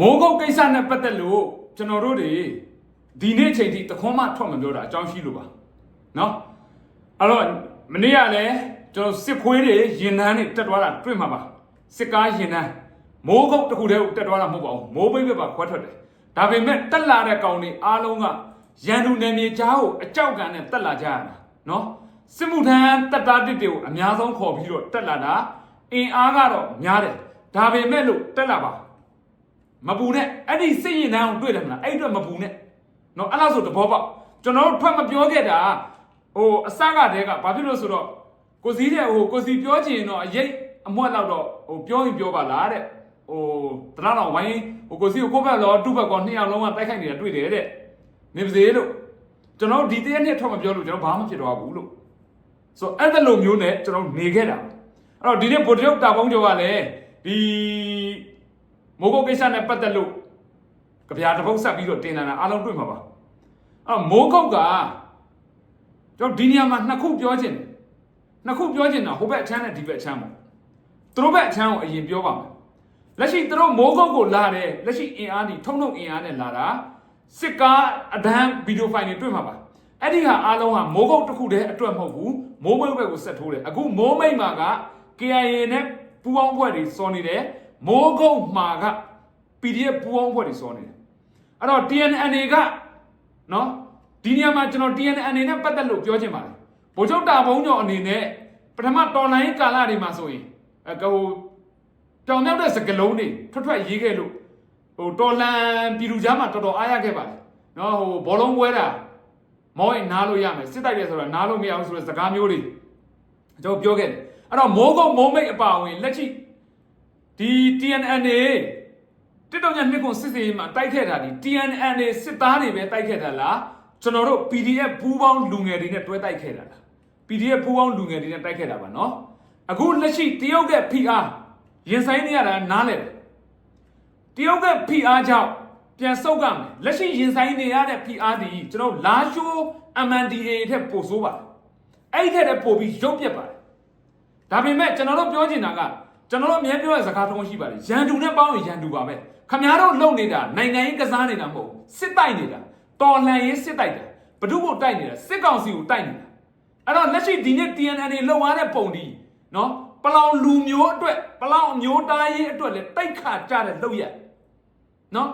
မိုးကုတ်ကိစ္စနဲ့ပတ်သက်လို့ကျွန်တော်တို့တွေဒီနေ့ချိန်ထိတခွန်းမှထွက်မပြောတာအကြောင်းရှိလို့ပါနော်အဲ့တော့မနေ့ကလည်းကျွန်တော်စစ်ခွေးတွေရင်နှန်းတွေတက်သွားတာတွေ့မှာပါစစ်ကားရင်နှန်းမိုးကုတ်တစ်ခုတည်းကိုတက်သွားတာမဟုတ်ပါဘူးမိုးပိတ်ပဲပါခွဲထွက်တယ်ဒါပေမဲ့တက်လာတဲ့ကောင်တွေအားလုံးကရန်သူနယ်မြေကြားကိုအကြောက်ကန်နဲ့တက်လာကြရတာနော်စစ်မှုထမ်းတက်တာတစ်တွေကိုအများဆုံးခေါ်ပြီးတော့တက်လာတာအင်အားကတော့များတယ်ဒါပေမဲ့လို့တက်လာပါ မပူနဲ့အဲ့ဒီစိတ်ရင်တန်းကိုတွေ့တယ်မလားအဲ့အတွက်မပူနဲ့နော်အဲ့လောက်ဆိုတဘောပေါက်ကျွန်တော်တို့ထွက်မပြောခဲ့တာဟိုအစကတည်းကဘာဖြစ်လို့ဆိုတော့ကိုစည်းတဲ့ဟိုကိုစီပြောချင်တော့အရေးအမွက်လောက်တော့ဟိုပြောရင်ပြောပါလားတဲ့ဟိုတလားတော်ဝိုင်းဟိုကိုစီကိုကိုဘက်လောတူဘက်ကောနှစ်ယောက်လုံးကတိုက်ခိုက်နေတာတွေ့တယ်တဲ့နေပါစေလို့ကျွန်တော်တို့ဒီတရက်နှစ်ထွက်မပြောလို့ကျွန်တော်ဘာမှဖြစ်တော့ဘူးလို့ဆိုတော့အဲ့ဒါလိုမျိုးနဲ့ကျွန်တော်နေခဲ့တာအဲ့တော့ဒီနေ့ဗိုလ်ချုပ်တာပေါင်းကျော်ကလည်းဒီ မိုးကုတ်ကိစ္စနဲ့ပတ်သက်လို့ကြပြာတစ်ပုတ်ဆက်ပြီးတော့တင်လာတာအားလုံးတွေ့မှာပါအဲ့တော့မိုးကုတ်ကကျွန်တော်ဒီနေရာမှာနှစ်ခုပြောချင်တယ်နှစ်ခုပြောချင်တာဟိုဘက်အချမ်းနဲ့ဒီဘက်အချမ်းပေါ့သူတို့ဘက်အချမ်းကိုအရင်ပြောပါမယ်လက်ရှိသူတို့မိုးကုတ်ကိုလာတယ်လက်ရှိအင်အားဒီထုံထုံအင်အားနဲ့လာတာစစ်ကားအဒန်းဗီဒီယိုဖိုင်တွေတွေ့မှာပါအဲ့ဒီဟာအားလုံးဟာမိုးကုတ်တစ်ခုတည်းအတွက်မဟုတ်ဘူးမိုးမိတ်ဘက်ကိုဆက်ထိုးတယ်အခုမိုးမိတ်မှာက KIA နဲ့ပူးပေါင်းဖွဲ့တွေစောနေတယ် မိုးကုတ်မှာက PDF ပူးပေါင်းဖွဲ့တွေစောနေတယ်အဲ့တော့ TNNA ကနော်ဒီနေရာမှာကျွန်တော် TNNA နဲ့ပတ်သက်လို့ပြောချင်ပါတယ်ဗိုလ်ချုပ်တာဘုံကျော်အနေနဲ့ပထမတော်လိုင်းကာလတွေမှာဆိုရင်အဟိုတောင်မြောက်တဲ့စကလုံးတွေထွက်ထွက်ရေးခဲ့လို့ဟိုတော်လန်ပြည်သူကြားမှာတော်တော်အားရခဲ့ပါတယ်နော်ဟိုဘောလုံးပွဲတာမောရင်နားလို့ရမယ်စစ်တိုက်တယ်ဆိုတာနားလို့မရဘူးဆိုတဲ့စကားမျိုးတွေကျွန်တော်ပြောခဲ့တယ်အဲ့တော့မိုးကုတ်မိုးမိတ်အပါဝင်လက်ရှိ ဒီ TNNA တစ်တောင်ညနှစ်ခုစစ်စေးမှာတိုက်ခဲ့တာဒီ TNNA စစ်သားတွေပဲတိုက်ခဲ့တာလားကျွန်တော်တို့ PDF ပူးပေါင်းလူငယ်တွေနဲ့တွဲတိုက်ခဲ့တာလား PDF ပူးပေါင်းလူငယ်တွေနဲ့တိုက်ခဲ့တာပါနော်အခုလက်ရှိတရုတ်က PR ရင်ဆိုင်နေရတာနားလဲတယ်တရုတ်က PR ကြောင့်ပြန်ဆုတ်ကမယ်လက်ရှိရင်ဆိုင်နေရတဲ့ PR ဒီကျွန်တော်လာရှိုး MNDAA ထက်ပိုဆိုးပါတယ်အဲ့ဒီထက်လည်းပိုပြီးရုပ်ပြက်ပါတယ်ဒါပေမဲ့ကျွန်တော်တို့ပြောချင်တာက ကျွန်တော်တို့အများပြောတဲ့စကားထုံးရှိပါတယ်ရန်သူနဲ့ပေါင်းရင်ရန်သူပါပဲခမားတို့လုံနေတာနိုင်ငံရေးကစားနေတာမဟုတ်ဘူးစစ်တိုက်နေတာတော်လှန်ရေးစစ်တိုက်တာဘ누구ကိုတိုက်နေတာစစ်ကောင်စီကိုတိုက်နေတာအဲ့တော့လက်ရှိဒီနေ့ TNN တွေလောက်ရတဲ့ပုံဒီနော်ပလောင်လူမျိုးအတွက်ပလောင်မျိုးသားရေးအတွက်လည်းတိုက်ခါကြတဲ့လောက်ရက်နော်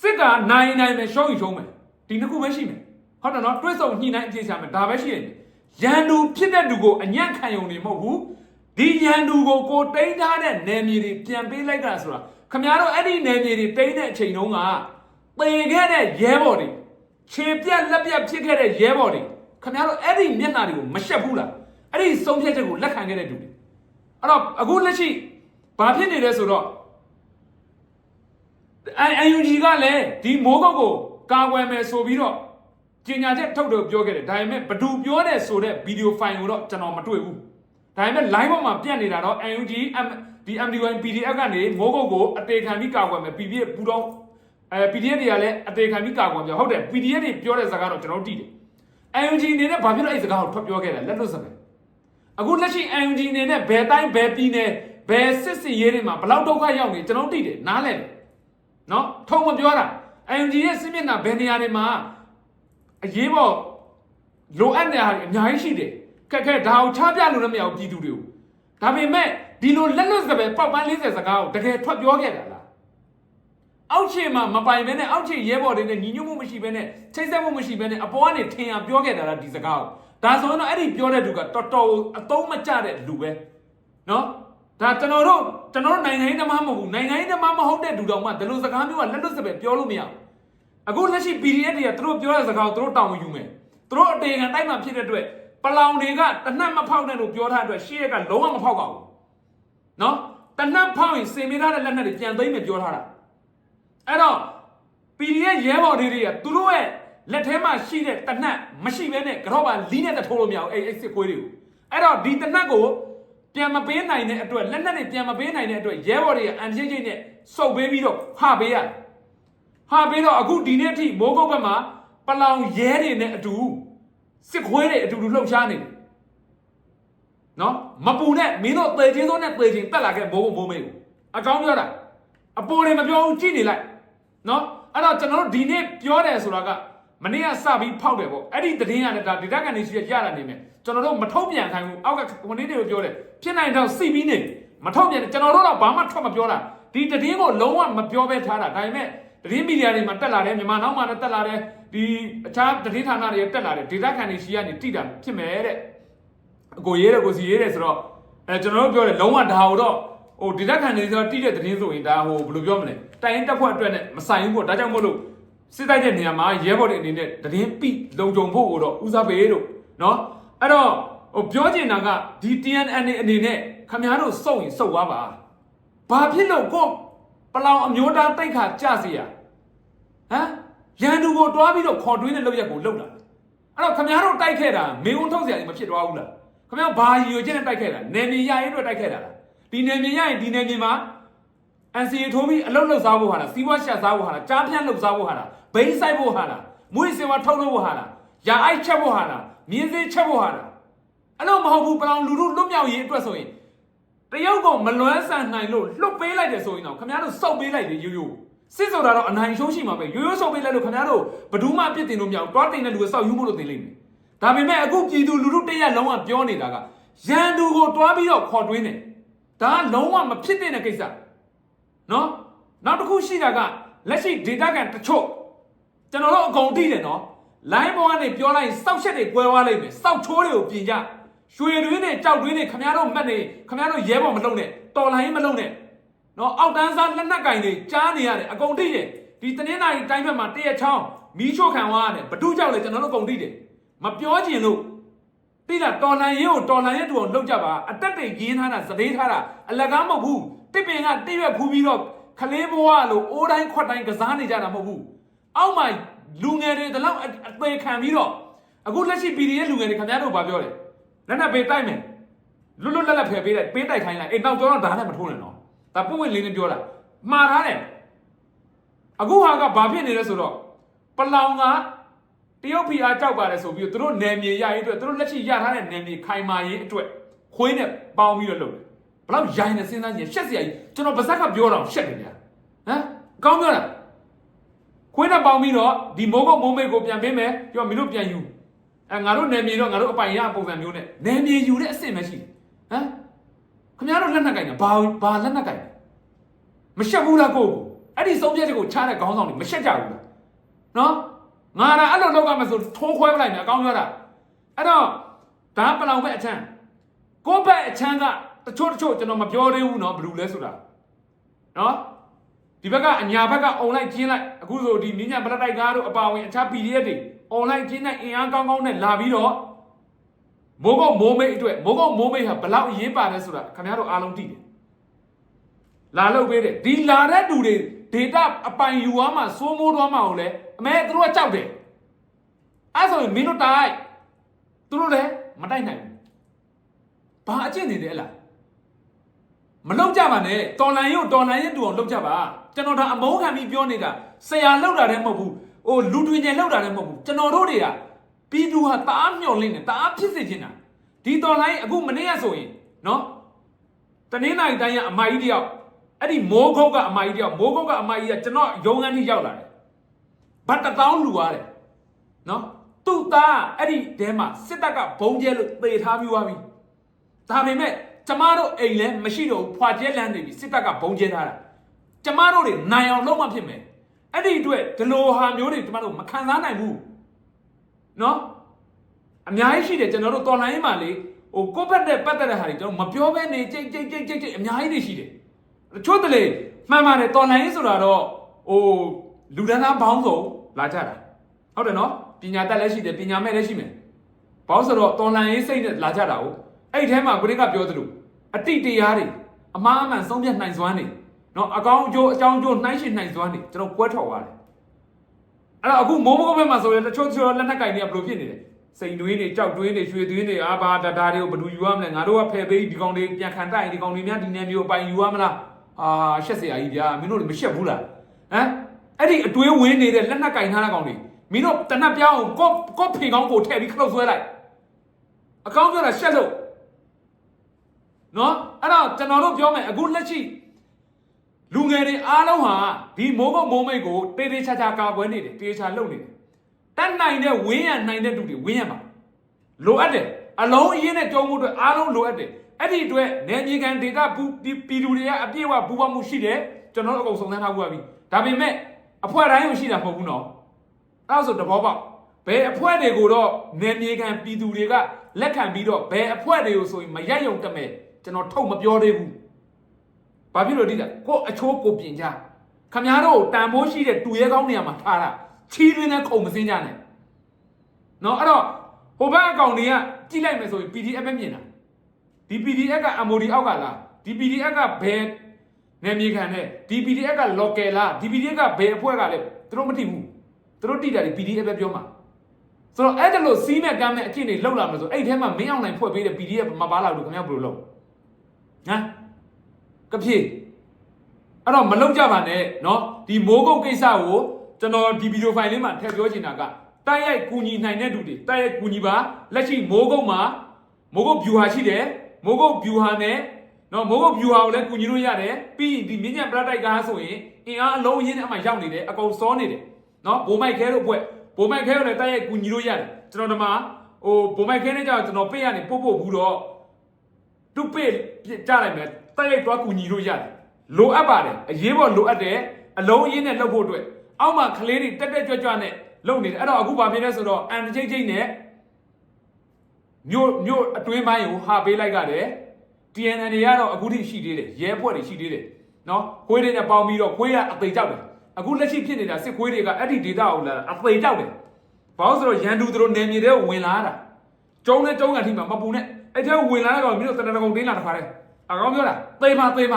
စစ်ကနိုင်နိုင်မယ်ရှုံးရင်ရှုံးမယ်ဒီနှစ်ခုပဲရှိမယ်ဟုတ်တယ်နော်တွဲဆုံညှိနှိုင်းအပြေချမယ်ဒါပဲရှိရင်ရန်သူဖြစ်တဲ့သူကိုအညံ့ခံယုံနေမဟုတ်ဘူး ဒီရန်သူကိုကိုတိန်းထားတဲ့နယ်မြေတွေပြန်ပေးလိုက်တာဆိုတာခမရတို့အဲ့ဒီနယ်မြေတွေတိန်းတဲ့အချိန်တုန်းကပေခဲ့တဲ့ရဲဘော်တွေခြေပြက်လက်ပြက်ဖြစ်ခဲ့တဲ့ရဲဘော်တွေခင်ဗျားတို့အဲ့ဒီမျက်နှာတွေကိုမရှက်ဘူးလားအဲ့ဒီဆုံးဖြတ်ချက်ကိုလက်ခံခဲ့တဲ့သူတွေအဲ့တော့အခုလက်ရှိဘာဖြစ်နေလဲဆိုတော့အန်ယူဂျီကလည်းဒီမိုးကုတ်ကိုကာကွယ်မယ်ဆိုပြီးတော့ကြေညာချက်ထုတ်တယ်ပြောခဲ့တယ်ဒါပေမဲ့ဘသူပြောတယ်ဆိုတဲ့ဗီဒီယိုဖိုင်ကိုတော့ကျွန်တော်မတွေ့ဘူး ဒါပေမဲ့ line ပေါ်မှာပြတ်နေတာတော့ UNG ဒီ MDY PDF ကနေမိုးကုတ်ကိုအသေးခံပြီးကာကွယ်မယ် PDF ပူတော့အဲ PDF တွေကလည်းအသေးခံပြီးကာကွယ်ပြဟုတ်တယ် PDF တွေပြောတဲ့စကားတော့ကျွန်တော်တို့တည်တယ် UNG အနေနဲ့ဘာဖြစ်လို့အဲ့စကားကိုထွက်ပြောခဲ့လဲလက်လွတ်စပယ်အခုလက်ရှိ UNG အနေနဲ့ဘယ်တိုင်းဘယ်ပြည်နယ်ဘယ်စစ်စီရေးတွေမှာဘလောက်ဒုက္ခရောက်နေကျွန်တော်သိတယ်နားလဲတယ်နော်ထုံမပြောတာ UNG ရဲ့စစ်မျက်နှာဘယ်နေရာတွေမှာအရေးပေါ်လိုအပ်နေတာတွေအများကြီးရှိတယ် ခက်ခဲဒါကိုချပြလို့လည်းမရဘူးပြည်သူတွေကိုဒါပေမဲ့ဒီလိုလက်လွတ်စပယ်ပောက်ပန်း40စကားကိုတကယ်ထွက်ပြောခဲ့တာလားအောက်ခြေမှာမပိုင်ဘဲနဲ့အောက်ခြေရဲဘော်တွေနဲ့ညီညွတ်မှုမရှိဘဲနဲ့ချိတ်ဆက်မှုမရှိဘဲနဲ့အပေါ်ကနေထင်ရပြောခဲ့တာလားဒီစကားကိုဒါဆိုရင်တော့အဲ့ဒီပြောတဲ့သူကတော်တော်အသုံးမကျတဲ့လူပဲနော်ဒါကျွန်တော်တို့ကျွန်တော်တို့နိုင်ငံရေးသမားမဟုတ်ဘူးနိုင်ငံရေးသမားမဟုတ်တဲ့လူတော်မှဒီလိုစကားမျိုးကလက်လွတ်စပယ်ပြောလို့မရဘူးအခုလက်ရှိ PDF တွေကသူတို့ပြောတဲ့စကားကိုသူတို့တောင်းယူမယ်သူတို့အတေခံတိုက်မှဖြစ်တဲ့အတွက် ပလောင်တွေကတနတ်မဖောက်နဲ့လို့ပြောထားတဲ့အတွက်ရှေ့ရက်ကလုံးဝမဖောက်ပါဘူးနော်တနတ်ဖောက်ရင်စင်မိထားတဲ့လက်နက်တွေပြန်သိမ်းမယ်ပြောထားတာအဲ့တော့ PDF ရဲဘော်တွေတွေကသူတို့ရဲ့လက်ထဲမှာရှိတဲ့တနတ်မရှိဘဲနဲ့ကတော့ပါလီးနဲ့တထိုးလို့မရဘူးအဲ့အဲ့စစ်ခွေးတွေကိုအဲ့တော့ဒီတနတ်ကိုပြန်မပေးနိုင်တဲ့အတွက်လက်နက်တွေပြန်မပေးနိုင်တဲ့အတွက်ရဲဘော်တွေကအန်ချိတ်ချိတ်နဲ့စုပ်ပေးပြီးတော့ဟာပေးရတယ်ဟာပေးတော့အခုဒီနေ့အထိမိုးကုတ်ဘက်မှာပလောင်ရဲတွေနဲ့အတူ စစ်ခွေးတွေအတူတူလှုပ်ရှားနေတယ်နော်မပူနဲ့မင်းတို့သေချင်းစိုးနဲ့သေချင်းတက်လာခဲ့မိုးကုတ်မိုးမေးကိုအကောင်းပြောတာအပေါ်တွေမပြောဘူးကြည့်နေလိုက်နော်အဲ့တော့ကျွန်တော်တို့ဒီနေ့ပြောတယ်ဆိုတာကမနေ့ကစပြီးဖောက်တယ်ပေါ့အဲ့ဒီသတင်းရတယ်ဒါဒေတာကန်နေရှိရရတာနေမယ်ကျွန်တော်တို့မထုတ်ပြန်ခိုင်းဘူးအောက်ကဝန်ထမ်းတွေကိုပြောတယ်ဖြစ်နိုင်တော့စီပြီးနေမထုတ်ပြန်ကျွန်တော်တို့တော့ဘာမှထွက်မပြောတာဒီသတင်းကိုလုံးဝမပြောဘဲထားတာဒါပေမဲ့ သတင်းမီဒီယာတွေမှာတက်လာတယ်မြန်မာနောက်မှာလည်းတက်လာတယ်ဒီအခြားသတင်းဌာနတွေတက်လာတယ်ဒေတာကန်နေရှိရနေတိတာဖြစ်မယ်တဲ့အကိုရေးတယ်ကိုစီရေးတယ်ဆိုတော့အဲကျွန်တော်တို့ပြောတယ်လုံးဝဒါဟိုတော့ဟိုဒေတာကန်နေဆိုတော့တိတဲ့သတင်းဆိုရင်ဒါဟိုဘယ်လိုပြောမလဲတိုင်တက်ဖွဲ့အတွက်နဲ့မဆိုင်ဘူးပေါ့ဒါကြောင့်မို့လို့စစ်တိုက်တဲ့နေရာမှာရဲဘော်တွေအနေနဲ့သတင်းပိလုံခြုံဖို့ကိုတော့ဦးစားပေးလို့နော်အဲ့တော့ဟိုပြောချင်တာကဒီ TNN အနေနဲ့ခမည်းတော်စုံရင်စုံသွားပါဘာဖြစ်လို့ကို ပလောင်အမျိုးသားတိုက်ခါကြစီရဟမ်ရန်သူကိုတွားပြီးတော့ခေါ်တွင်းတဲ့လုပ်ရက်ကိုလုပ်လာအဲ့တော့ခမရတို့တိုက်ခဲ့တာမေုံထုတ်စရာတွေမဖြစ်သွားဘူးလားခမရဘာရည်ရွယ်ချက်နဲ့တိုက်ခဲ့တာနယ်မြေရရင်အတွက်တိုက်ခဲ့တာလားဒီနယ်မြေရရင်ဒီနယ်မြေမှာ NCA ထိုးပြီးအလုတ်လုတ်စားဖို့ဟာလားစီးပွားရှာစားဖို့ဟာလားကြားပြန့်လုတ်စားဖို့ဟာလားဘိန်းဆိုင်ဖို့ဟာလားမွေးစင်ဝါထုတ်လို့ဖို့ဟာလားရာအိုက်ချက်ဖို့ဟာလားမြင်းစေးချက်ဖို့ဟာလားအဲ့လိုမဟုတ်ဘူးပလောင်လူတို့လွတ်မြောက်ရေးအတွက်ဆိုရင် တရုတ်ကမလွမ်းဆန်နိုင်လို့လွတ်ပေးလိုက်တယ်ဆိုရင်တော့ခင်ဗျားတို့စုပ်ပေးလိုက်တယ်ရိုးရိုးစစ်ဆိုတာတော့အနိုင်ရှုံးရှိမှာပဲရိုးရိုးစုပ်ပေးလိုက်လို့ခင်ဗျားတို့ဘယ်သူမှအပြစ်တင်လို့မရဘူးတွားတင်တဲ့လူကစောက်ယူဖို့လို့တင်လိမ့်မယ်ဒါပေမဲ့အခုပြည်သူလူထုတရက်လုံးဝပြောနေတာကရန်သူကိုတွားပြီးတော့ခေါ်တွင်းတယ်ဒါကလုံးဝမဖြစ်တဲ့ကိစ္စနော်နောက်တစ်ခုရှိတာကလက်ရှိ data ကန်တချို့ကျွန်တော်တို့အကုန်သိတယ်နော် line ပေါ်ကနေပြောလိုက်ရင်စောက်ချက်တွေကွဲသွားလိမ့်မယ်စောက်ချိုးတွေကိုပြင်ကြ ရွှေတွင်းတွေကြောက်တွင်းတွေခမရတို့မှတ်နေခမရတို့ရဲဘော်မလုံနဲ့တော်လိုင်းမလုံနဲ့နော်အောက်တန်းစားလက်နက်ကင်တွေကြားနေရတယ်အကုန်သိတယ်ဒီတနင်္လာရီတိုင်းဘက်မှာတရက်ချောင်းမီးချို့ခံသွားရတယ်ဘဒုကြောက်လေကျွန်တော်တို့အကုန်သိတယ်မပြောချင်လို့တိလားတော်လန်ရဲကိုတော်လန်ရဲတူအောင်လုပ်ကြပါအတက်တွေရင်းထားတာသတိထားတာအလကားမဟုတ်ဘူးတစ်ပင်ကတိရွက်ဖူးပြီးတော့ခလေးဘဝလို့အိုးတိုင်းခွက်တိုင်းကစားနေကြတာမဟုတ်ဘူးအောက်မှာလူငယ်တွေဒီလောက်အအသေးခံပြီးတော့အခုလက်ရှိ PD ရဲ့လူငယ်တွေခင်ဗျားတို့ဘာပြောလဲ လက်နက်ပေးတိုက်မယ်လွတ်လွတ်လပ်လပ်ဖယ်ပေးလိုက်ပေးတိုက်ခိုင်းလိုက်အေးနောက်ကျောတော့ဓာတ်နဲ့မထိုးနဲ့နော်ဒါပုံဝင်လေးနဲ့ပြောတာမှားထားတယ်အခုဟာကဘာဖြစ်နေလဲဆိုတော့ပလောင်ကတရုတ်ဖီအားကြောက်ပါတယ်ဆိုပြီးတော့သူတို့နယ်မြေရရေးအတွက်သူတို့လက်ရှိရထားတဲ့နယ်မြေခိုင်မာရေးအတွက်ခွေးနဲ့ပေါင်းပြီးတော့လုပ်တယ်ဘလောက်ရိုင်းနေစဉ်းစားကြည့်ရှက်စရာကြီးကျွန်တော်ဗဇက်ကပြောတော့ရှက်တယ်ဗျာဟမ်အကောင်းပြောတာခွေးနဲ့ပေါင်းပြီးတော့ဒီမိုးကုတ်မိုးမိတ်ကိုပြန်ပေးမယ်ပြောမင်းတို့ပြန်ယူ အဲငါတို့နယ်မြေတော့ငါတို့အပိုင်ရပုံစံမျိုးနဲ့နယ်မြေယူတဲ့အဆင့်ပဲရှိတယ်ဟမ်ခင်ဗျားတို့လက်နက်ကင်တာဘာဘာလက်နက်ကင်မရှက်ဘူးလားကိုကိုအဲ့ဒီဆုံးဖြတ်ချက်ကိုချတဲ့ခေါင်းဆောင်တွေမရှက်ကြဘူးလားနော်ငါကအဲ့လိုလောက်ကမဆိုထိုးခွဲပလိုက်မယ်အကောင်းပြောတာအဲ့တော့ဒါပလောင်ပဲအချမ်းကိုဘက်အချမ်းကတချို့တချို့ကျွန်တော်မပြောသေးဘူးနော်ဘယ်လိုလဲဆိုတာနော်ဒီဘက်ကအညာဘက်ကအုံလိုက်ကျင်းလိုက်အခုဆိုဒီမြညာပလက်တိုက်ကားတို့အပါဝင်အခြား PDF တွေ အွန်လိုင်းကျင်းတဲ့အင်အားကောင်းကောင်းနဲ့လာပြီးတော့မိုးကုတ်မိုးမိတ်အတွက်မိုးကုတ်မိုးမိတ်ဟာဘလောက်အရေးပါတယ်ဆိုတာခင်ဗျားတို့အားလုံးသိတယ်လာလို့ပေးတယ်ဒီလာတဲ့လူတွေ data အပိုင်ယူသွားမှစိုးမိုးသွားမှကိုလေအမဲသူတို့ကကြောက်တယ်အဲ့ဆိုရင်မင်းတို့တိုက်သူတို့လည်းမတိုက်နိုင်ဘူးဘာအကျင့်နေတယ်လားမလောက်ကြပါနဲ့တော်လန်ရုပ်တော်လန်ရုပ်တူအောင်လောက်ကြပါကျွန်တော်ဒါအမုန်းခံပြီးပြောနေတာဆရာလောက်တာတည်းမဟုတ်ဘူး ဟိုလူတွင်ကျင်လောက်တာတည်းမဟုတ်ဘူးကျွန်တော်တို့တွေကပြည်သူဟာတအားမျှော်လင့်နေတအားဖြစ်စေချင်တာဒီတော်လိုင်းအခုမနေ့ကဆိုရင်နော်တနင်္လာရီတိုင်းကအမကြီးတယောက်အဲ့ဒီမိုးခုတ်ကအမကြီးတယောက်မိုးခုတ်ကအမကြီးကကျွန်တော်ရုံငန်းထိရောက်လာတယ်ဘတ်တတောင်းလူရတယ်နော်သူ့သားအဲ့ဒီတဲမှာစစ်တပ်ကဘုံကျဲလို့သေထားပြီးသွားပြီဒါပေမဲ့ကျမတို့အိမ်လဲမရှိတော့ဘူးဖွာကျဲလန်းနေပြီစစ်တပ်ကဘုံကျဲထားတာကျမတို့တွေနိုင်အောင်လုပ်မှဖြစ်မယ် အဲ့ဒီအတွက်ဒီလိုဟာမျိုးတွေကျမတို့မခံစားနိုင်ဘူးနော်အများကြီးရှိတယ်ကျွန်တော်တို့တော်လိုင်းမှာလေဟိုကိုယ့်ဘက်နဲ့ပတ်သက်တဲ့ဟာတွေကျွန်တော်မပြောဘဲနေကြိတ်ကြိတ်ကြိတ်ကြိတ်ကြိတ်အများကြီးတွေရှိတယ်တချို့တလေမှန်ပါတယ်တော်လိုင်းဆိုတာတော့ဟိုလူဒန်းသားဘောင်းစုံလာကြတာဟုတ်တယ်နော်ပညာတတ်လည်းရှိတယ်ပညာမဲ့လည်းရှိမယ်ဘောင်းဆိုတော့တော်လိုင်းရေးစိတ်နဲ့လာကြတာ哦အဲ့ဒီထဲမှာကိုရင်းကပြောသလိုအတိတရားတွေအမှားအမှန်ဆုံးဖြတ်နိုင်စွမ်းနေ နော်အကောင်းအကျိုးအကြောင်းအကျိုးနှိုင်းရှင်နိုင်စွမ်းနေကျွန်တော်ကွဲထော်သွားတယ် အဲ့တော့အခုမိုးမိုးဘက်မှာဆိုရင်တချို့တချို့လက်နက်ကင်တွေကဘယ်လိုဖြစ်နေလဲစိန်တွင်းတွေကြောက်တွင်းတွေရွှေတွင်းတွေအာဘာဒါဒါတွေကိုဘယ်သူယူရမလဲငါတို့ကဖယ်ပေးဒီကောင်တွေပြန်ခံတိုက်ရင်ဒီကောင်တွေများဒီနယ်မျိုးအပိုင်ယူရမလားအာရှက်เสียကြီးဗျာမင်းတို့တွေမရှက်ဘူးလားဟမ်အဲ့ဒီအတွင်းဝင်နေတဲ့လက်နက်ကင်ထားတဲ့ကောင်တွေမင်းတို့တနက်ပြောင်းကိုကော့ကော့ဖေကောင်းကိုထည့်ပြီးခလုတ်ဆွဲလိုက်အကောင်းပြောတာရှက်လို့နော်အဲ့တော့ကျွန်တော်တို့ပြောမယ်အခုလက်ရှိ လူငယ်တွေအားလုံးဟာဒီမိုးကုတ်မိုးမိတ်ကိုတေးသေးချာချာကာကွယ်နေတယ်တေးချာလုပ်နေတယ်တတ်နိုင်တဲ့ဝင်းရနိုင်တဲ့သူတွေဝင်းရမှာလိုအပ်တယ်အလုံးအင်းနဲ့ကြုံမှုအတွက်အားလုံးလိုအပ်တယ်အဲ့ဒီအတွက်နယ်မြေကန်ဒေတာပူပြည်သူတွေကအပြည့်အဝပူးပေါင်းမှုရှိတယ်ကျွန်တော်တို့အကုန်စုံစမ်းထားဖို့ပါပြီဒါပေမဲ့အဖွဲ့တိုင်းကိုရှိတာမဟုတ်ဘူးနော်အဲ့ဒါဆိုတဘောပေါက်ဘယ်အဖွဲ့တွေကိုတော့နယ်မြေကန်ပြည်သူတွေကလက်ခံပြီးတော့ဘယ်အဖွဲ့တွေကိုဆိုရင်မရက်ယုံတက်မဲ့ကျွန်တော်ထုတ်မပြောသေးဘူး ဘာဖြစ်လို့ဒီလဲကိုအချိုးကိုပြင်ကြခမားတို့တန်ဖိုးရှိတဲ့တူရဲကောင်းနေရာမှာထားတာချီးတွင်းနဲ့ခုံမစင်းကြနဲ့နော်အဲ့တော့ဟိုဘက်အကောင့်တွေကကြည့်လိုက်မယ်ဆိုရင် PDF ပဲမြင်တာဒီ PDF က MOD အောက်ကလားဒီ PDF ကဘယ်နယ်မြေခံနဲ့ဒီ PDF က local လားဒီ PDF ကဘယ်အဖွဲ့ကလဲသူတို့မသိဘူးသူတို့တိတာဒီ PDF ပဲပြောမှာဆိုတော့အဲ့ဒါလို့စီးမဲ့ကမ်းမဲ့အကျင့်တွေလောက်လာမယ်ဆိုအဲ့ထဲမှာမင်းအောင်နိုင်ဖွဲ့ပေးတဲ့ PDF မပါလာဘူးခင်ဗျာဘယ်လိုလုပ်ဟမ် ကပြေ အဲ့တော့မလောက်ကြပါနဲ့เนาะဒီမိုးကုတ်ကိစ္စကိုကျွန်တော်ဒီဗီဒီယိုဖိုင်လေးမှာထည့်ပြောချင်တာကတိုက်ရိုက်ကူညီနိုင်တဲ့သူတွေတိုက်ရိုက်ကူညီပါလက်ရှိမိုးကုတ်မှာမိုးကုတ် view ဟာရှိတယ်မိုးကုတ် view ဟာနဲ့เนาะမိုးကုတ် view ဟာကိုလည်းကူညီလို့ရတယ်ပြီးရင်ဒီမြင့်ညံပရတိုက်ကားဆိုရင်အင်အားအလုံးရင်းနဲ့အမှရောက်နေတယ်အကုန်စောနေတယ်เนาะဘိုးမိုက်ခဲတို့ဘွဲ့ဘိုးမိုက်ခဲတို့လည်းတိုက်ရိုက်ကူညီလို့ရတယ်ကျွန်တော်ဒီမှာဟိုဘိုးမိုက်ခဲနဲ့ကြောင့်ကျွန်တော်ပေးရနေပို့ပို့ဘူးတော့ တူပေကြလိုက်မယ် တိုက်ရိုက်သွားကူညီလို့ရတယ်လိုအပ်ပါတယ်အရေးပေါ်လိုအပ်တယ်အလုံးအရင်းနဲ့လှုပ်ဖို့အတွက်အောက်မှာကလေးတွေတက်တက်ကြွကြွနဲ့လှုပ်နေတယ်အဲ့တော့အခုဘာဖြစ်လဲဆိုတော့အန်တချိတ်ချိတ်နဲ့မြို့မြို့အတွင်းပိုင်းကိုဟာပေးလိုက်ကြတယ် TNN တွေကတော့အခုထိရှိသေးတယ်ရဲဖွဲ့တွေရှိသေးတယ်နော်ခွေးတွေနဲ့ပေါင်းပြီးတော့ခွေးကအသိကြောက်တယ်အခုလက်ရှိဖြစ်နေတာစစ်ခွေးတွေကအဲ့ဒီဒေတာကိုလာအသိကြောက်တယ်ဘာလို့ဆိုတော့ရန်သူတို့နယ်မြေတွေကိုဝင်လာတာကျုံးနဲ့ကျုံးကန်ထိမှာမပူနဲ့အဲ့ထဲဝင်လာတဲ့ကောင်မျိုးတရဏဂုံတင်းလာတခါတည်း အကောင်ပြောတာသေမသေမ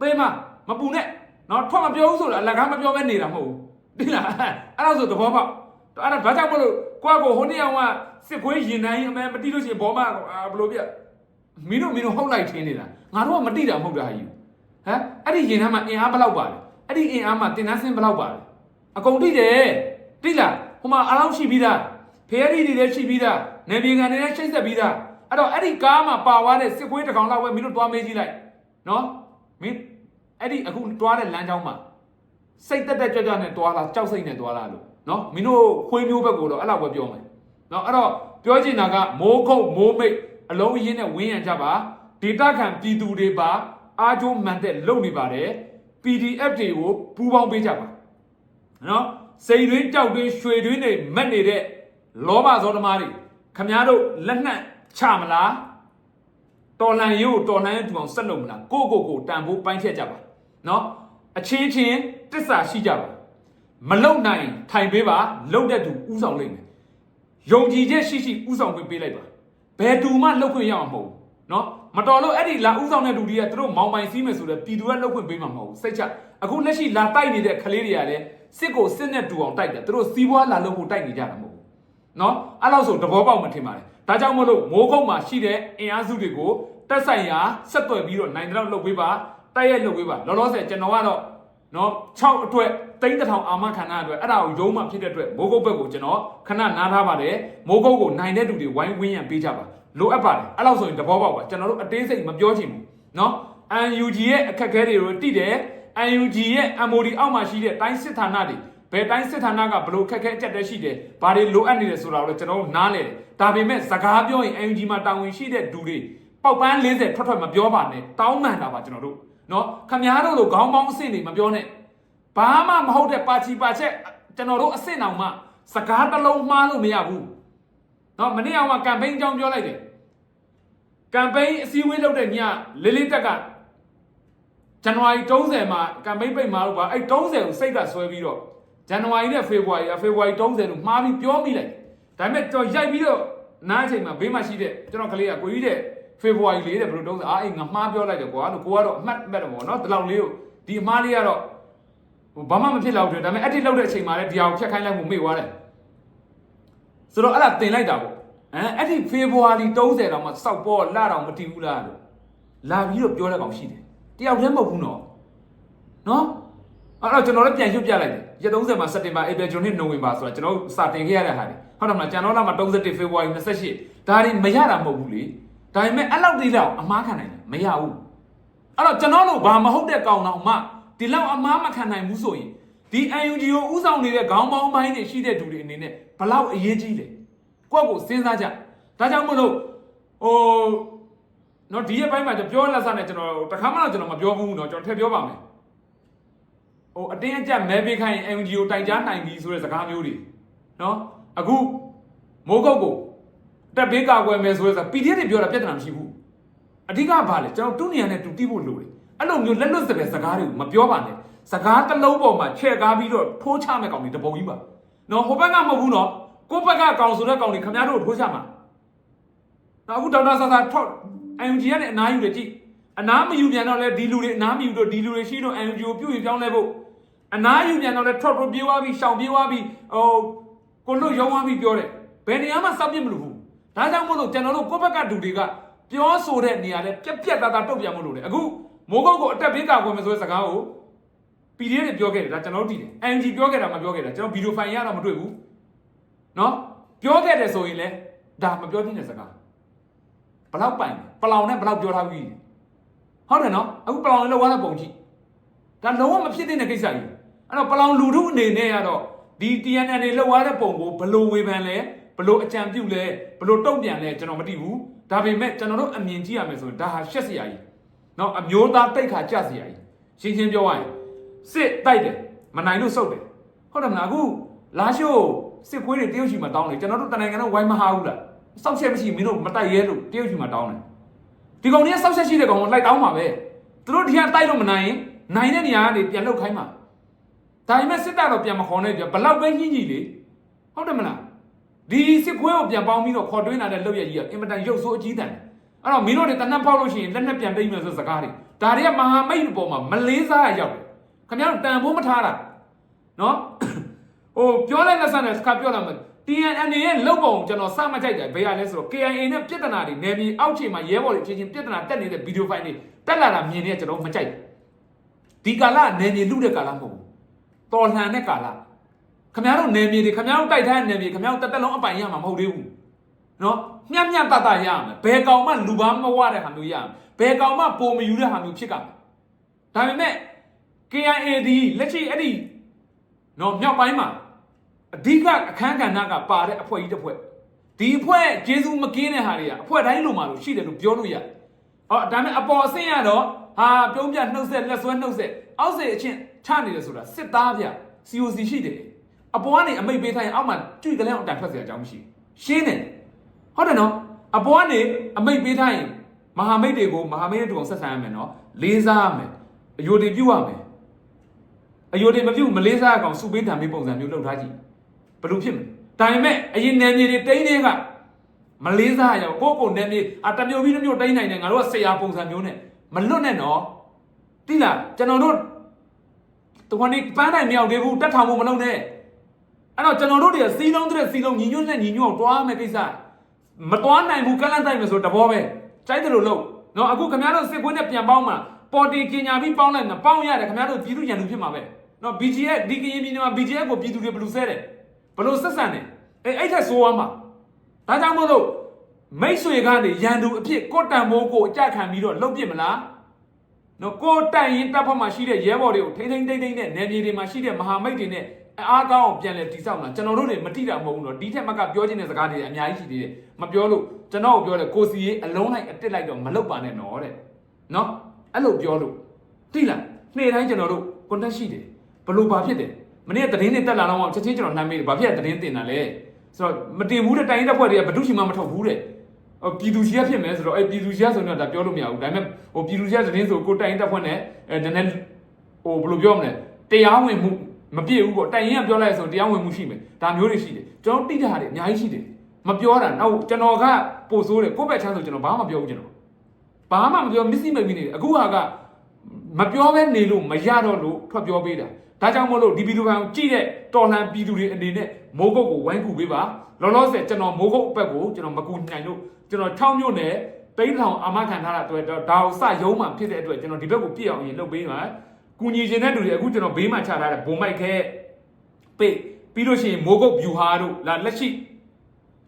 သေမမပူနဲ့နော်ထွက်မပြောဘူးဆိုတာအလကားမပြောဘဲနေတာမဟုတ်ဘူးတိလားအဲ့ဒါဆိုသဘောပေါက်အဲ့ဒါဘာကြောင့်မလို့ကိုယ့်ကိုဟိုနေ့အောင်ကစစ်ခွေးရင်တိုင်းအမဲမတိလို့ရှိရင်ဘောမဘယ်လိုပြမင်းတို့မင်းတို့ဟုတ်လိုက်ထင်းနေတာငါတို့ကမတိတာမဟုတ်တာဟာယူဟမ်အဲ့ဒီရင်ထဲမှာအင်အားဘယ်လောက်ပါလဲအဲ့ဒီအင်အားမှာတင်နှန်းစင်းဘယ်လောက်ပါလဲအကုန်တိတယ်တိလားဟိုမှာအားလုံးရှိပြီးသားဖဲရီတွေလည်းရှိပြီးသားနေပြည်ကန်တွေလည်းချိတ်ဆက်ပြီးသား အဲ့တော့အဲ့ဒီကားမှာပါသွားတဲ့စစ်ခွေးတစ်ကောင်လောက်ပဲမင်းတို့တွားမေးကြည့်လိုက်နော်မင်းအဲ့ဒီအခုတွားတဲ့လမ်းကြောင်းမှာစိတ်တက်တက်ကြွကြွနဲ့တွားလာကြောက်စိတ်နဲ့တွားလာလို့နော်မင်းတို့ခွေးမျိုးဘက်ကိုတော့အဲ့လောက်ပဲပြောမယ်နော်အဲ့တော့ပြောချင်တာကမိုးခုတ်မိုးမိတ်အလုံးအရင်းနဲ့ဝင်းရံကြပါဒေတာခံပြည်သူတွေပါအားကျိုးမှန်တဲ့လုပ်နေပါတယ် PDF တွေကိုပူးပေါင်းပေးကြပါနော်စိန်တွင်းကြောက်တွင်းရွှေတွင်းတွေမက်နေတဲ့လောဘဇောသမားတွေခမားတို့လက်နှံ့ ချမလားတော်လန်ရိုးတော်လန်ရိုးတူအောင်ဆက်လုပ်မလားကိုကိုကိုတန်ဖို့ပိုင်းဖြတ်ကြပါနော်အချင်းချင်းတစ္ဆာရှိကြပါမလုံနိုင်ထိုင်ပေးပါလုံတဲ့သူဥဆောင်လိမ့်မယ်ယုံကြည်ချက်ရှိရှိဥဆောင်ပေးပေးလိုက်ပါဘယ်သူမှလှုပ်ခွင့်ရမှာမဟုတ်ဘူးနော်မတော်လို့အဲ့ဒီလာဥဆောင်တဲ့လူတွေကသူတို့မောင်ပိုင်စည်းမယ်ဆိုတော့ပြည်သူကလှုပ်ခွင့်ပေးမှာမဟုတ်ဘူးစိတ်ချအခုလက်ရှိလာတိုက်နေတဲ့ကလေးတွေကလည်းစစ်ကိုစစ်နဲ့တူအောင်တိုက်တယ်သူတို့စီးပွားလာလို့ဖို့တိုက်နေကြတာမဟုတ်ဘူးနော်အဲ့လောက်ဆိုသဘောပေါက်မှထင်ပါတယ် ဒါကြောင့်မလို့မိုးကုတ်မှာရှိတဲ့အင်အားစုတွေကိုတက်ဆိုင်ရာဆက်သွယ်ပြီးတော့နိုင်တဲ့လောက်လှုပ်ပေးပါတိုက်ရိုက်လှုပ်ပေးပါလောလောဆယ်ကျွန်တော်ကတော့နော်6အတွက်တိန်းတစ်ထောင်အာမခန္ဓာအတွက်အဲ့ဒါကိုရုံးမှဖြစ်တဲ့အတွက်မိုးကုတ်ဘက်ကိုကျွန်တော်ခဏနားထားပါတယ်မိုးကုတ်ကိုနိုင်တဲ့သူတွေဝိုင်းဝန်းရံပေးကြပါလိုအပ်ပါတယ်အဲ့လောက်ဆိုရင်သဘောပေါက်ပါကျွန်တော်တို့အသေးစိတ်မပြောချင်ဘူးနော် UNG ရဲ့အခက်အခဲတွေကိုတိတယ် UNG ရဲ့ MOD အောက်မှာရှိတဲ့တိုင်းစစ်ဌာနတွေ ဘယ်တိုင်းစစ်ဌာနကဘလို့ခက်ခဲအကျက်တဲရှိတယ်ဘာတွေလိုအပ်နေတယ်ဆိုတာကိုလည်းကျွန်တော်တို့နားလဲတယ်ဒါပေမဲ့စကားပြောရင် UNG မှာတာဝန်ရှိတဲ့သူတွေပေါက်ပန်း40ထွက်ထွက်မပြောပါနဲ့တောင်းပန်တာပါကျွန်တော်တို့နော်ခမားတို့လိုခေါင်းပေါင်းအဆင့်တွေမပြောနဲ့ဘာမှမဟုတ်တဲ့ပါချီပါချက်ကျွန်တော်တို့အဆင့်အောင်မှစကားတစ်လုံးမှားလို့မရဘူးနော်မနေ့အောင်ကကမ်ပိန်းအကြောင်းပြောလိုက်တယ်ကမ်ပိန်းအစည်းအဝေးလုပ်တဲ့ညလေးလေးတက်ကဇန်နဝါရီ30မှာကမ်ပိန်းပိတ်မှာလို့ပါအဲ့30ကိုစိတ်ကဆွဲပြီးတော့ ဇန်နဝါရီနဲ့ဖေဖော်ဝါရီဖေဖော်ဝါရီ30လို့မှားပြီးပြောမိလိုက်ဒါပေမဲ့ကျွန်တော်ရိုက်ပြီးတော့နားအချိန်မှာဘေးမှာရှိတဲ့ကျွန်တော်ကလေးကကိုကြီးတဲ့ဖေဖော်ဝါရီလေးတဲ့ဘယ်လို30အာအေးငါမှားပြောလိုက်တယ်ကွာလို့ကိုကတော့အမှတ်မဲ့တယ်ပေါ့နော်ဒီလောက်လေးကိုဒီအမှားလေးကတော့ဟိုဘာမှမဖြစ်တော့ဘူးဒါပေမဲ့အဲ့ဒီလောက်တဲ့အချိန်မှာလည်းဒီအောင်ဖြတ်ခိုင်းလိုက်မှုမေ့သွားတယ်ဆိုတော့အဲ့ဒါတင်လိုက်တာပေါ့အဲအဲ့ဒီဖေဖော်ဝါရီ30တောင်မှစောက်ပေါ်လာတော့မတည်ဘူးလားလို့လာပြီးတော့ပြောတဲ့ကောင်ရှိတယ်တယောက်တည်းမဟုတ်ဘူးနော်နော်အဲ့တော့ကျွန်တော်လည်းပြန်ရွတ်ပြလိုက်တယ် ရက်30မှာစက်တင်ဘာဧပြီဇွန်နှစ်နိုဝင်ဘာဆိုတာကျွန်တော်စာတင်ခဲ့ရတဲ့ဟာတွေဟုတ်တယ်မလားဇန်နဝါရီမှာ31ဖေဖော်ဝါရီ28ဒါတွေမရတာမဟုတ်ဘူးလေဒါပေမဲ့အဲ့လောက်သေးတော့အမားခံနိုင်တယ်မရဘူးအဲ့တော့ကျွန်တော်တို့ဘာမဟုတ်တဲ့ကောင်တော့မှ ဒီလောက်အမားမခံနိုင်ဘူးဆိုရင်ဒီ UNG ကိုဥဆောင်နေတဲ့ခေါင်းပေါင်းပိုင်းတွေရှိတဲ့သူတွေအနေနဲ့ဘလောက်အရေးကြီးလဲကိုယ့်ကိုစဉ်းစားကြဒါကြောင့်မလို့ဟိုနော်ဒီရဲ့ဘက်မှာကျွန်တော်ပြောလက်စားနဲ့ကျွန်တော်တခါမှတော့ကျွန်တော်မပြောဘူးเนาะကျွန်တော်ထည့်ပြောပါမယ် ဟိုအတင်းအကျပ်မဲပေးခိုင်းရင် UNG ကိုတိုင်ကြားနိုင်ပြီဆိုတဲ့စကားမျိုးတွေနော်အခုမိုးကုတ်ကိုတက်ဘေးကာကွယ်မယ်ဆိုတဲ့ PDF တွေပြောတာပြဿနာမရှိဘူးအဓိကဘာလဲကျွန်တော်တူနေရနဲ့တူတီးဖို့လိုတယ်အဲ့လိုမျိုးလက်လွတ်စပယ်စကားတွေကိုမပြောပါနဲ့စကားတစ်လုံးပေါ်မှာချဲ့ကားပြီးတော့ထိုးချမဲ့ကောင်တွေတပုံကြီးပါနော်ဟိုဘက်ကမဟုတ်ဘူးနော်ကိုယ့်ဘက်ကကောင်ဆိုတဲ့ကောင်တွေခင်ဗျားတို့ထိုးချမှာနော်အခုဒေါက်တာဆာဆာထောက် UNG ကနေအနားယူတယ်ကြည့်အနားမယူပြန်တော့လဲဒီလူတွေအနားမယူတော့ဒီလူတွေရှိတော့ UNG ကိုပြုတ်ရင်ပြောင်းလဲဖို့ အနားယူပြန်တော့လဲ trot ပြေးသွားပြီးရှောင်ပြေးသွားပြီးဟိုကိုလွတ်ရုံသွားပြီးပြောတယ်ဘယ်နေရာမှစောက်ပြစ်မလို့ဘူးဒါကြောင့်မို့လို့ကျွန်တော်တို့ကိုယ့်ဘက်ကလူတွေကပြောဆိုတဲ့နေရာလဲပြက်ပြက်သားသားတုတ်ပြန်မလို့လေအခုမိုးကုတ်ကိုအတက်ဘေးကာကွယ်မယ်ဆိုတဲ့စကားကို PDF တွေပြောခဲ့တယ်ဒါကျွန်တော်တို့တည်တယ် NG ပြောခဲ့တာမပြောခဲ့တာကျွန်တော်ဗီဒီယိုဖိုင်ရတော့မတွေ့ဘူးနော်ပြောခဲ့တယ်ဆိုရင်လဲဒါမပြောသင့်တဲ့စကားဘလောက်ပိုင်ပလောင်နဲ့ဘလောက်ပြောထားပြီးဟုတ်တယ်နော်အခုပလောင်လည်းလောက်ရတဲ့ပုံကြည့်ဒါလုံးဝမဖြစ်သင့်တဲ့ကိစ္စကြီး အဲ့တော့ပလောင်လူထုအနေနဲ့ကတော့ဒီ TNN တွေလောက်ရတဲ့ပုံကိုဘလို့ဝေဖန်လဲဘလို့အကြံပြုလဲဘလို့တုံ့ပြန်လဲကျွန်တော်မသိဘူးဒါပေမဲ့ကျွန်တော်တို့အမြင်ကြည့်ရမယ်ဆိုရင်ဒါဟာရှက်စရာကြီးနော်အမျိုးသားတိတ်ခါကြစရာကြီးရှင်းရှင်းပြောရရင်စစ်တိုက်တယ်မနိုင်လို့စုပ်တယ်ဟုတ်တယ်မလားအခုလာရှိုးစစ်ခွေးတွေတရုတ်ချီမှာတောင်းတယ်ကျွန်တော်တို့တနိုင်ငံတော့ဝိုင်းမဟာဘူးလားစောက်ချက်မရှိမင်းတို့မတိုက်ရဲလို့တရုတ်ချီမှာတောင်းတယ်ဒီကောင်ကြီးစောက်ချက်ရှိတဲ့ကောင်ကိုလိုက်တောင်းမှာပဲသူတို့ဒီကတိုက်လို့မနိုင်ရင်နိုင်တဲ့နေရာကနေပြန်လုတ်ခိုင်းမှာ ဒါပေမဲ့စစ်တပ်တော့ပြန်မခေါ်နဲ့ပြဘလောက်ပဲညှိညှိလေဟုတ်တယ်မလားဒီစစ်ခွေးကိုပြန်ပေါင်းပြီးတော့ခေါ်တွင်းလာတဲ့လောက်ရကြီးကအင်မတန်ရုပ်ဆိုးအကြီးတန်းတယ်အဲ့တော့မင်းတို့တွေတနက်ပေါက်လို့ရှိရင်လက်နဲ့ပြန်တိတ်မယ်ဆိုစကားတွေဒါတွေကမဟာမိတ်ပေါ်မှာမလေးစားရရောက်တယ်ခင်ဗျားတို့တန်ဖိုးမထားတာနော်ဟိုပြောလိုက်လက်ဆက်နဲ့စကားပြောလာမယ် TNN ရဲ့လုတ်ပုံကျွန်တော်စမကြိုက်တယ်ဘယ်ရလဲဆိုတော့ KIA နဲ့ပြဿနာတွေနယ်မြေအောက်ခြေမှာရဲဘော်တွေချင်းချင်းပြဿနာတက်နေတဲ့ဗီဒီယိုဖိုင်တွေတက်လာတာမြင်နေကျွန်တော်မကြိုက်ဒီကာလနယ်မြေလူတဲ့ကာလမဟုတ်ဘူး တော်လှန်တဲ့ကာလခင်ဗျားတို့နယ်မြေတွေခင်ဗျားတို့တိုက်ထားတဲ့နယ်မြေခင်ဗျားတို့တက်တက်လုံးအပိုင်ရမှာမဟုတ်သေးဘူးနော်မျက်မျက်တတရမယ်ဘယ်ကောင်မှလူပါမဝတဲ့ဟာမျိုးရမယ်ဘယ်ကောင်မှပုံမယူတဲ့ဟာမျိုးဖြစ်ကမယ်ဒါပေမဲ့ KIA ဒီလက်ရှိအဲ့ဒီနော်မြောက်ပိုင်းမှာအဓိကအခန်းကဏ္ဍကပါတဲ့အဖွဲ့ကြီးတစ်ဖွဲ့ဒီအဖွဲ့ဂျေစုမကင်းတဲ့ဟာတွေကအဖွဲ့တိုင်းလိုမှလို့ရှိတယ်လို့ပြောလို့ရတယ်။အော်ဒါပေမဲ့အပေါ်အဆင့်ရတော့ဟာပြုံးပြနှုတ်ဆက်လက်ဆွဲနှုတ်ဆက်အောက်စေအချင်း ချနေတယ်ဆိုတာစစ်သားဗျ COC ရှိတယ်အပေါ်ကနေအမိတ်ပေးထားရင်အောက်မှာကြွိကလေးအောင်တန်ဖက်စရာအကြောင်းမရှိရှင်းတယ်ဟုတ်တယ်နော်အပေါ်ကနေအမိတ်ပေးထားရင်မဟာမိတ်တွေကိုမဟာမိတ်တွေတူအောင်ဆက်ဆံရမယ်နော်လေးစားရမယ်အယိုတွေပြုတ်ရမယ်အယိုတွေမပြုတ်မလေးစားအောင်စုပေးတံပေးပုံစံမျိုးလုပ်ထားကြည့်ဘလို့ဖြစ်မလဲဒါပေမဲ့အရင်နယ်မြေတွေတိန်းတဲ့ကမလေးစားရအောင်ကိုယ့်ကိုယ်နယ်မြေအတမျိုးပြီးတမျိုးတိန်းနိုင်တယ်ငါတို့ကဆရာပုံစံမျိုးနဲ့မလွတ်နဲ့နော်တိလားကျွန်တော်တို့ တခွန်နေပန်းနိုင်မရောက်သေးဘူးတက်ထောင်ဖို့မလုပ်နဲ့အဲ့တော့ကျွန်တော်တို့တွေစီလုံးတဲ့စီလုံးညီညွတ်နဲ့ညီညွတ်အောင်တွားမယ်ကိစ္စမတွားနိုင်ဘူးကလန့်တိုက်မယ်ဆိုတဘောပဲကြိုက်တယ်လို့လို့နော်အခုခင်ဗျားတို့စစ်ကွင်းနဲ့ပြန်ပေါင်းမှာပေါ်တီကင်ညာပြီးပေါင်းလိုက်မှာပေါင်းရတယ်ခင်ဗျားတို့ပြည်သူရန်သူဖြစ်မှာပဲနော် BGF ဒီကရင်ပြည်နယ်မှာ BGF ကိုပြည်သူတွေဘယ်လိုဆဲတယ်ဘယ်လိုဆက်ဆံတယ်အဲအဲ့ထက်ဆိုးရမှာဒါကြောင့်မို့လို့မိတ်ဆွေကနေရန်သူအဖြစ်ကိုတန်မိုးကိုအကြခံပြီးတော့လှုပ်ပြစ်မလား နော်ကိုတိုင်ရင်တပ်ဖက်မှာရှိတဲ့ရဲဘော်တွေကိုထိမ့်ထိမ့်ထိမ့်ထိမ့်နဲ့နယ်မြေတွေမှာရှိတဲ့မဟာမိတ်တွေနဲ့အားကောင်းအောင်ပြန်လဲတိဆောက်လာကျွန်တော်တို့တွေမတိတာမဟုတ်ဘူးတော့ဒီထက်မကပြောချင်တဲ့စကားတွေအများကြီးရှိသေးတယ်မပြောလို့ကျွန်တော်ကိုပြောတယ်ကိုစီရေးအလုံးလိုက်အတစ်လိုက်တော့မလုပ်ပါနဲ့နော်တဲ့နော်အဲ့လိုပြောလို့တိလားနေ့တိုင်းကျွန်တော်တို့ contact ရှိတယ်ဘလို့ဘာဖြစ်တယ်မနေ့ကသတင်းတွေတက်လာတော့ချက်ချင်းကျွန်တော်နှမ်းမေးတယ်ဘာဖြစ်လဲသတင်းတင်တာလဲဆိုတော့မတင်ဘူးတဲ့တိုင်းတက်ဖွဲ့တွေကဘဒုရှိမှမထုတ်ဘူးတဲ့ ဟိုပြည်သူရှိရဖြစ်မယ်ဆိုတော့အဲပြည်သူရှိရဆိုတော့ဒါပြောလို့မရဘူးဒါပေမဲ့ဟိုပြည်သူရှိရသတင်းဆိုကိုတိုင်းတက်ဖွဲ့နဲ့အဲနည်းနည်းဟိုဘယ်လိုပြောမလဲတရားဝင်မှုမပြည့်ဘူးပေါ့တိုင်ရင်ကပြောလိုက်ဆိုတရားဝင်မှုရှိမယ်ဒါမျိုးတွေရှိတယ်ကျွန်တော်တိကျတာတွေအများကြီးရှိတယ်မပြောတာနောက်ကျွန်တော်ကပို့ဆိုးတယ်ကိုယ့်ဘက်ချမ်းဆိုကျွန်တော်ဘာမှမပြောဘူးကျွန်တော်ဘာမှမပြောမစ္စည်းမမီနေတယ်အခုဟာကမပြောဘဲနေလို့မရတော့လို့ထွက်ပြောပေးတာဒါကြောင့်မို့လို့ဒီဗီဒီယိုကောင်ကြည့်တဲ့တော်လှန်ပြည်သူတွေအနေနဲ့မိုးကုတ်ကိုဝိုင်းကူပေးပါလောလောဆယ်ကျွန်တော်မိုးကုတ်အပက်ကိုကျွန်တော်မကူနိုင်လို့ ကျွန်တော်6မြို့နယ်တိန်းထောင်အာမခံထားတာအတွက်ဒါကိုစရုံးမှဖြစ်တဲ့အတွက်ကျွန်တော်ဒီဘက်ကိုပြည့်အောင်ရင်လုပ်ပေးပါကူညီခြင်းတဲ့လူတွေအခုကျွန်တော်ဘေးမှာချထားတဲ့ဘုံမိုက်ခဲပိတ်ပြီးလို့ရှိရင်မိုးကုတ်ဗျူဟာတို့လာလက်ရှိ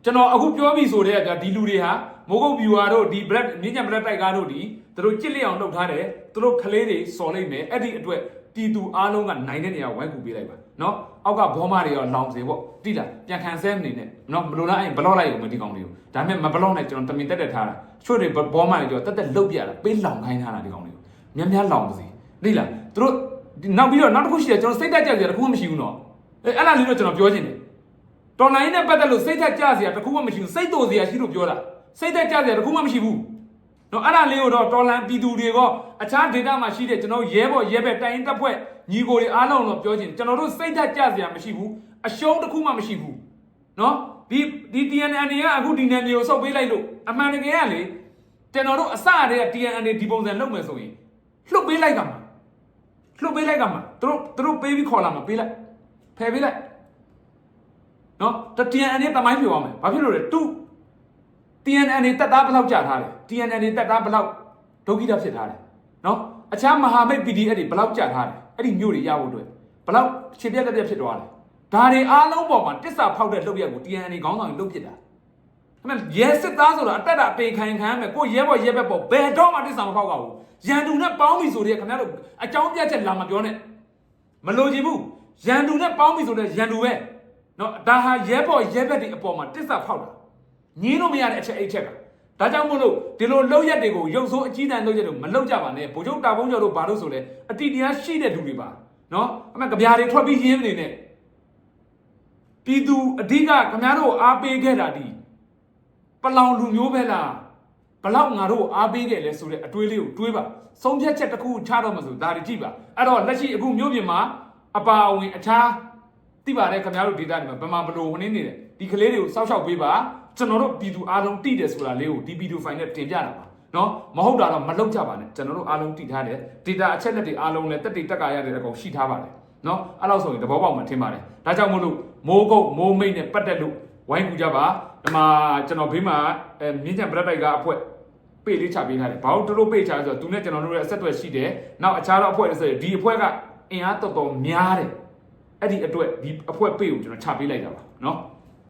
ကျွန်တော်အခုပြောပြီဆိုတဲ့ကဒီလူတွေဟာမိုးကုတ် viewer တို့ဒီ black မြင်းညံ black တိုက်ကားတို့ဒီသူတို့ကြစ်လက်အောင်လုပ်ထားတယ်သူတို့ကလေးတွေစော်လိုက်မယ်အဲ့ဒီအတွက်တီတူအားလုံးကနိုင်တဲ့နေရာဝိုင်းကူပေးလိုက်ပါ နော်အောက်ကဘောမတွေရောလောင်စေပေါ့တိလားပြန်ခံဆဲမနေနဲ့နော်မလို့လားအဲ့ဘလော့လိုက်ရုံမဒီကောင်တွေကိုဒါပေမဲ့မဘလော့နဲ့ကျွန်တော်တမင်တက်တက်ထားတာချို့တွေဘောမတွေကြောတက်တက်လုတ်ပြတာပေးလောင်ခိုင်းထားတာဒီကောင်တွေကိုများများလောင်ပါစေတိလားသူတို့နောက်ပြီးတော့နောက်တစ်ခုရှိတယ်ကျွန်တော်စိတ်တက်ကြကြတယ်တခုမှမရှိဘူးနော်အဲ့အဲ့လားလေးတော့ကျွန်တော်ပြောချင်တယ်တော်လိုင်းနဲ့ပတ်သက်လို့စိတ်သက်ကြစရာတခုမှမရှိဘူးစိတ်တူစရာရှိလို့ပြောတာစိတ်သက်ကြစရာတခုမှမရှိဘူး နော်အဲ့ဒါလေးကိုတော့တော်လန်ပြည်သူတွေကအခြားဒေတာမှာရှိတဲ့ကျွန်တော်ရဲဘော်ရဲဘက်တိုင်တပ်ဖွဲ့ညီကိုတွေအားလုံးတော့ပြောချင်ကျွန်တော်တို့စိတ်သက်ကြစရာမရှိဘူးအရှုံးတခုမှမရှိဘူးနော်ဒီဒီ TNN ကအခုဒီနယ်မြေကိုစုပ်ပေးလိုက်လို့အမှန်တကယ်ကလေကျွန်တော်တို့အစတည်းက TNN ဒီပုံစံလုပ်မယ်ဆိုရင်လှုပ်ပေးလိုက်ကမှာလှုပ်ပေးလိုက်ကမှာသူတို့သူတို့ပေးပြီးခေါ်လာမှာပေးလိုက်ဖယ်ပေးလိုက်နော်တ TNN နဲ့တမိုင်းပြောရမယ်ဘာဖြစ်လို့လဲသူ TNN နဲ့တက်သားဘယ်လောက်ကြာထားလဲ TNN နဲ့တက်သားဘယ်လောက်ဒုက္ခိတဖြစ်ထားလဲနော်အခြားမဟာမိတ် PDF တွေဘယ်လောက်ကြာထားလဲအဲ့ဒီမျိုးတွေရဖို့အတွက်ဘယ်လောက်ခြေပြက်တက်ပြက်ဖြစ်သွားလဲဒါတွေအားလုံးပေါ်မှာတစ္ဆာဖောက်တဲ့လုပ်ရက်ကို TNN ခေါင်းဆောင်ကြီးလုပ်ဖြစ်တာအမေရဲစစ်သားဆိုတာအတက်တာအပေခံခံရမယ်ကိုရဲဘော်ရဲဘက်ပေါ်ဘယ်တော့မှတစ္ဆာမဖောက်ပါဘူးရန်သူနဲ့ပေါင်းပြီဆိုတဲ့ခင်ဗျားတို့အကြောင်းပြချက်လာမပြောနဲ့မလို့ချင်ဘူးရန်သူနဲ့ပေါင်းပြီဆိုတဲ့ရန်သူပဲနော်ဒါဟာရဲဘော်ရဲဘက်တွေအပေါ်မှာတစ္ဆာဖောက်တာ ငင်းလို့မရတဲ့အချက်အိတ်ချက်ကဒါကြောင့်မို့လို့ဒီလိုလောက်ရက်တွေကိုရုပ်ဆိုးအကြီးတန်းလောက်ရက်တွေမလောက်ကြပါနဲ့ဗိုလ်ချုပ်တာဘုံကျော်တို့ဘာလို့ဆိုလဲအတိတရားရှိတဲ့လူတွေပါနော်အမှကြပြားတွေထွက်ပြီးရင်းနေနဲ့ပြည်သူအဓိကခင်ဗျားတို့အားပေးခဲ့တာဒီပလောင်လူမျိုးပဲလားဘလောက်ငါတို့အားပေးခဲ့လဲဆိုတဲ့အတွေးလေးကိုတွေးပါဆုံးဖြတ်ချက်တစ်ခုချတော့မှဆိုဒါတွေကြည့်ပါအဲ့တော့လက်ရှိအခုမြို့ပြင်မှာအပါအဝင်အခြားသိပါတယ်ခင်ဗျားတို့ဒေတာတွေမှာဗမာဘလို့ဝင်နေနေတယ်ဒီကလေးတွေကိုစောက်ရှောက်ပေးပါ ကျွန်တော်တို့ပြည်သူအားလုံးတိတယ်ဆိုတာလေးကိုဒီဗီဒီယိုဖိုင်နဲ့တင်ပြတာပါနော်မဟုတ်တာတော့မလုပ်ကြပါနဲ့ကျွန်တော်တို့အားလုံးတည်ထားတယ် data အချက်လက်တွေအားလုံးလည်းတက်တည်တက်ကရတဲ့အကောင်ရှိထားပါတယ်နော်အဲ့လောက်ဆိုရင်တဘောပေါက်မှထင်ပါတယ်ဒါကြောင့်မို့လို့မိုးကုတ်မိုးမိတ်နဲ့ပတ်သက်လို့ဝိုင်းကူကြပါဒီမှာကျွန်တော်ဘေးမှာအဲမြင်းချံပရက်တိုက်ကအဖွဲ့ပေးလေးချပေးထားတယ်ဘာလို့တို့ပေးချလဲဆိုတော့သူနဲ့ကျွန်တော်တို့ရဲ့အဆက်အသွယ်ရှိတယ်နောက်အခြားတော့အဖွဲ့တွေဆိုရင်ဒီအဖွဲ့ကအင်အားတော်တော်များတယ်အဲ့ဒီအတွက်ဒီအဖွဲ့ပေးကိုကျွန်တော်ချပေးလိုက်တာပါနော်